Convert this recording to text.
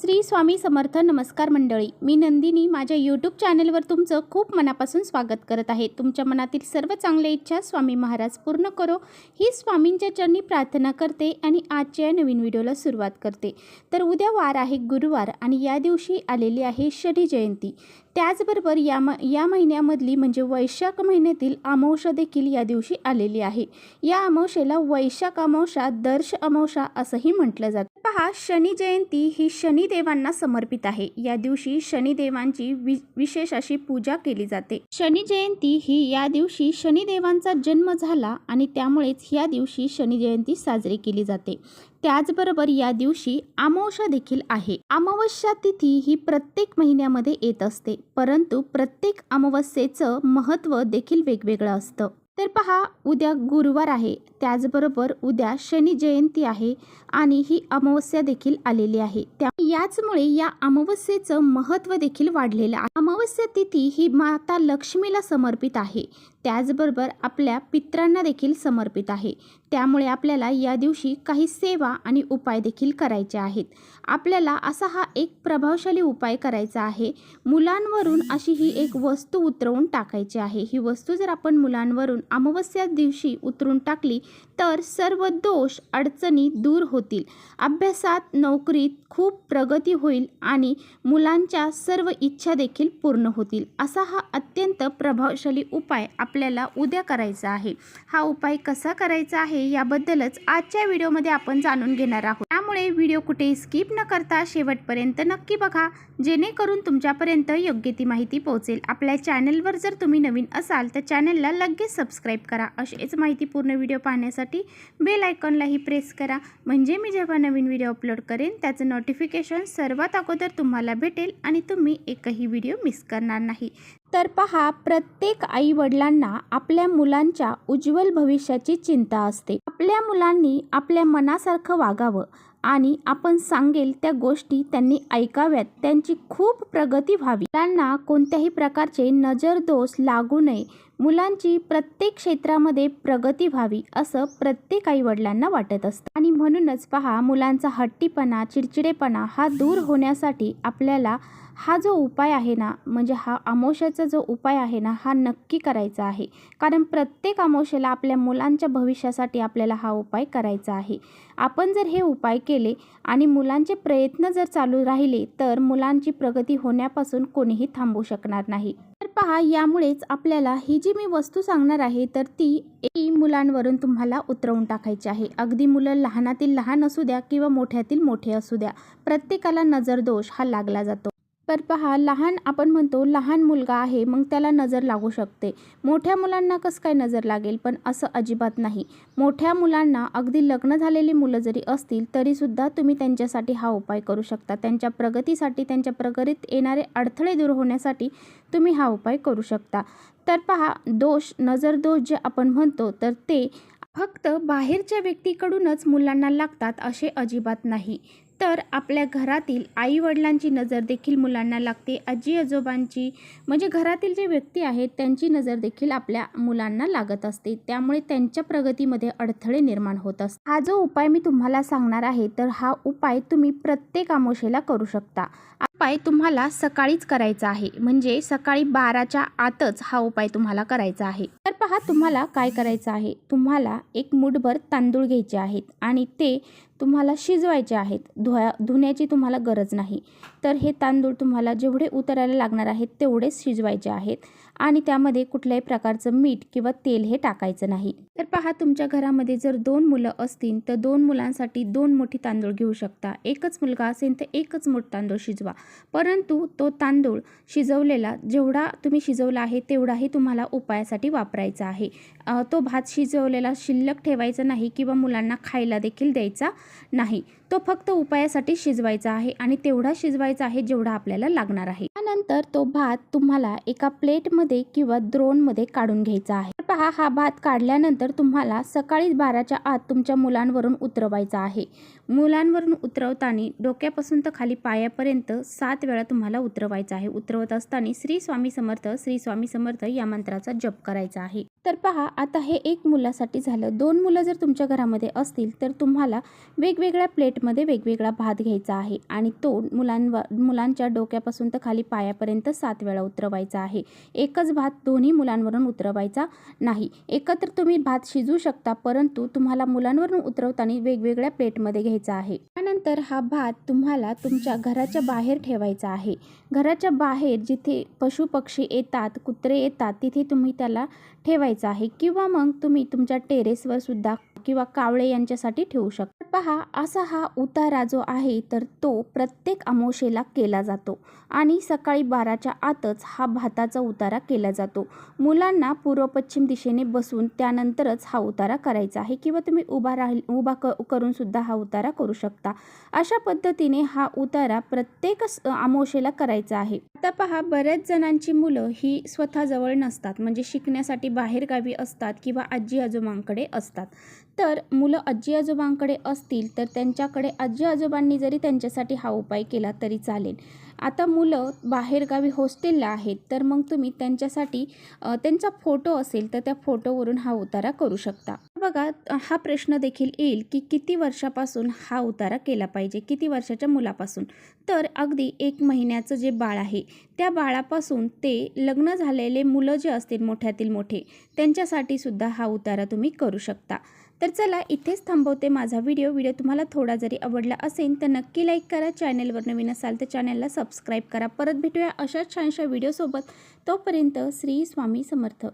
श्री स्वामी समर्थ नमस्कार मंडळी. मी नंदिनी. माझ्या यूट्यूब चॅनलवर तुमचं खूप मनापासून स्वागत करत आहे. तुमच्या मनातील सर्व चांगल्या इच्छा स्वामी महाराज पूर्ण करो. ही स्वामींच्या चरणी प्रार्थना करते आणि आजच्या या नवीन व्हिडिओला सुरुवात करते. तर उद्या वार आहे गुरुवार आणि या दिवशी आलेली आहे शनी जयंती. त्याचबरोबर या म या महिन्यामधली म्हणजे वैशाख महिन्यातील अमावशा देखील या दिवशी आलेली आहे. या अमावशेला वैशाख अमावशा दर्श अमावशा असंही म्हटलं जातं. पहा शनी जयंती ही शनिदेवांना समर्पित आहे. या दिवशी शनिदेवांची वि विशेष अशी पूजा केली जाते. शनी जयंती ही या दिवशी शनिदेवांचा जन्म झाला आणि त्यामुळेच या दिवशी शनी जयंती साजरी केली जाते. त्याचबरोबर या दिवशी अमावस्या देखील आहे. अमावस्या तिथी ही प्रत्येक महिन्यामध्ये येत असते परंतु प्रत्येक अमावस्येचं महत्त्व देखील वेगवेगळं असतं. तर पहा उद्या गुरुवार आहे त्याचबरोबर उद्या शनी जयंती आहे आणि ही अमावस्या देखील आलेली आहे. त्या याचमुळे या अमावस्येचं महत्त्व देखील वाढलेलं आहे. अमावस्या तिथी ही माता लक्ष्मीला समर्पित आहे. त्याचबरोबर आपल्या पित्रांना देखील समर्पित आहे. त्यामुळे आपल्याला या दिवशी काही सेवा आणि उपाय देखील करायचे आहेत. आपल्याला असा हा एक प्रभावशाली उपाय करायचा आहे. मुलांवरून अशी ही एक वस्तू उतरवून टाकायची आहे. ही वस्तू जर आपण मुलांवरून अमावस्या दिवशी उतरून टाकली तर सर्व दोष अडचणी दूर होतील. अभ्यासात नोकरीत खूप प्रगती होईल आणि मुलांच्या सर्व इच्छा देखील पूर्ण होतील. असा हा अत्यंत प्रभावशाली उपाय आपल्याला उद्या करायचा आहे. हा उपाय कसा करायचा आहे याबद्दलच आजच्या व्हिडिओमध्ये आपण जाणून घेणार आहोत. त्यामुळे व्हिडिओ कुठे स्किप न करता शेवटपर्यंत नक्की बघा. जेणेकरून तुमच्यापर्यंत योग्य ती माहिती पोहोचेल. आपल्या चॅनलवर जर तुम्ही नवीन असाल तर चॅनलला लगेच सबस्क्राईब करा. असेच माहितीपूर्ण व्हिडिओ पाहण्यासाठी बेल आयकॉनलाही प्रेस करा. म्हणजे मी जेव्हा नवीन व्हिडिओ अपलोड करेन त्याचं नोटिफिकेशन सर्वात अगोदर तुम्हाला भेटेल आणि तुम्ही एकही व्हिडिओ मिस करणार नाही. तर पहा प्रत्येक आई वडिलांना आपल्या मुलांच्या उज्ज्वल भविष्याची चिंता असते. आपल्या मुलांनी आपल्या मनासारखं वागावं आणि आपण सांगेल त्या गोष्टी त्यांनी ऐकाव्यात त्यांची खूप प्रगती व्हावी. मुलांना कोणत्याही प्रकारचे नजर दोष लागू नये. मुलांची प्रत्येक क्षेत्रामध्ये प्रगती व्हावी असं प्रत्येक आई वडिलांना वाटत असतं. आणि म्हणूनच पहा मुलांचा हट्टीपणा चिडचिडेपणा हा दूर होण्यासाठी आपल्याला हा जो उपाय आहे ना म्हणजे हा आमोशाचा जो उपाय आहे ना हा नक्की करायचा आहे. कारण प्रत्येक अमावस्येला आपल्या मुलांच्या भविष्यासाठी आपल्याला हा उपाय करायचा आहे. आपण जर हे उपाय केले आणि मुलांचे प्रयत्न जर चालू राहिले तर मुलांची प्रगती होण्यापासून कोणीही थांबू शकणार नाही. तर पहा यामुळेच आपल्याला ही जी मी वस्तू सांगणार आहे तर ती मुलांवरून तुम्हाला उतरवून टाकायची आहे. अगदी मुलं लहानातील लहान असू द्या किंवा मोठ्यातील मोठे असू द्या प्रत्येकाला नजरदोष हा लागला जातो. तर पहा लहान आपण म्हणतो लहान मुलगा आहे मग त्याला नजर लागू शकते. मोठ्या मुलांना कसं काय नजर लागेल? पण असं अजिबात नाही. मोठ्या मुलांना अगदी लग्न झालेली मुलं जरी असतील तरीसुद्धा तुम्ही त्यांच्यासाठी हा उपाय करू शकता. त्यांच्या प्रगतीसाठी त्यांच्या प्रगतीत येणारे अडथळे दूर होण्यासाठी तुम्ही हा उपाय करू शकता. तर पहा दोष नजर दोष जे आपण म्हणतो तर ते फक्त बाहेरच्या व्यक्तीकडूनच मुलांना लागतात असे अजिबात नाही. तर आपल्या घरातील आई वडिलांची नजर देखील मुलांना लागते. आजी आजोबांची म्हणजे घरातील जे व्यक्ती आहेत त्यांची नजर देखील आपल्या मुलांना लागत असते. त्यामुळे त्यांच्या प्रगतीमध्ये अडथळे निर्माण होत असतात. हा जो उपाय मी तुम्हाला सांगणार आहे तर हा उपाय तुम्ही प्रत्येक आमोशेला करू शकता. उपाय तुम्हाला सकाळीच करायचा आहे. म्हणजे सकाळी बाराच्या आतच हा उपाय तुम्हाला करायचा आहे. तर पहा तुम्हाला काय करायचं आहे. तुम्हाला एक मुठभर तांदूळ घ्यायचे आहेत आणि ते तुम्हाला शिजवायचे आहेत. धुया धुण्याची तुम्हाला गरज नाही. तर हे तांदूळ तुम्हाला जेवढे उतरायला लागणार आहेत तेवढेच शिजवायचे आहेत. आणि त्यामध्ये कुठल्याही प्रकारचं मीठ किंवा तेल हे टाकायचं नाही. तर पहा तुमच्या घरामध्ये जर दोन मुलं असतील तर दोन मुलांसाठी दोन मोठी तांदूळ घेऊ शकता. एकच मुलगा असेल तर एकच मोठ तांदूळ शिजवा. परंतु तो तांदूळ शिजवलेला जेवढा तुम्ही शिजवला आहे तेवढाही तुम्हाला उपायासाठी वापरायचा आहे. तो भात शिजवलेला शिल्लक ठेवायचा नाही किंवा मुलांना खायला देखील द्यायचा नाही. तो फक्त उपायासाठी शिजवायचा आहे आणि तेवढा शिजवायचा आहे जेवढा आपल्याला लागणार आहे. त्यानंतर तो भात तुम्हाला एका प्लेटमध्ये किंवा द्रोणमध्ये काढून घ्यायचा आहे. तर पहा हा भात काढल्यानंतर तुम्हाला सकाळी बाराच्या आत तुमच्या मुलांवरून उतरवायचा आहे. मुलांवरून उतरवताना डोक्यापासून तर खाली पायापर्यंत सात वेळा तुम्हाला उतरवायचं आहे. उतरवत असताना श्री स्वामी समर्थ श्री स्वामी समर्थ या मंत्राचा जप करायचा आहे. तर पहा आता हे एक मुलासाठी झालं. दोन मुलं जर तुमच्या घरामध्ये असतील तर तुम्हाला वेगवेगळ्या प्लेटमध्ये वेगवेगळा भात घ्यायचा आहे आणि तो मुलांवर मुलांच्या डोक्यापासून तर खाली पायापर्यंत सात वेळा उतरवायचा आहे. एकच भात दोन्ही मुलांवरून उतरवायचा नाही. एकत्र तुम्ही भात शिजवू शकता परंतु तुम्हाला मुलांवरून उतरवताना वेगवेगळ्या प्लेटमध्ये घ्यायचा आहे. त्यानंतर हा भात तुम्हाला तुमच्या घराच्या बाहेर ठेवायचा आहे. घराच्या बाहेर जिथे पशु पक्षी येतात कुत्रे येतात तिथे तुम्ही त्याला ठेवायचा आहे किंवा मग तुम्ही तुमच्या टेरेसवर सुद्धा किंवा कावळे यांच्यासाठी ठेवू शकता. पहा असा हा उतारा जो आहे तर तो प्रत्येक अमावशेला केला जातो आणि सकाळी बाराच्या आतच हा भाताचा उतारा केला जातो. मुलांना पूर्व पश्चिम दिशेने बसून त्यानंतरच हा उतारा करायचा आहे किंवा तुम्ही उभा राहील उभा क करून सुद्धा हा उतारा करू शकता. अशा पद्धतीने हा उतारा प्रत्येक आमोशेला करायचा आहे. आता पहा बऱ्याच जणांची मुलं ही स्वतःजवळ नसतात. म्हणजे शिकण्यासाठी बाहेरगावी असतात किंवा आजी आजोबांकडे असतात. तर मुलं आजी आजोबांकडे असतील तर त्यांच्याकडे आजी आजोबांनी जरी त्यांच्यासाठी हा उपाय केला तरी चालेल. आता मुलं बाहेरगावी हॉस्टेलला आहेत तर मग तुम्ही त्यांच्यासाठी त्यांचा फोटो असेल तर त्या फोटोवरून हा उतारा करू शकता. बघा हा प्रश्न देखील येईल की किती वर्षापासून हा उतारा केला पाहिजे किती वर्षाच्या मुलापासून? तर अगदी एक महिन्याचं जे बाळ आहे त्या बाळापासून ते लग्न झालेले मुलं जे असतील मोठ्यातील मोठे त्यांच्यासाठी सुद्धा हा उतारा तुम्ही करू शकता. तर चला इथेच थांबवते माझा व्हिडिओ. व्हिडिओ तुम्हाला थोडा जरी आवडला असेल तर नक्की लाईक करा. चॅनलवर नवीन असाल तर चॅनलला सबस्क्राईब करा. परत भेटूया अशाच छानशा व्हिडिओसोबत तोपर्यंत श्री स्वामी समर्थ.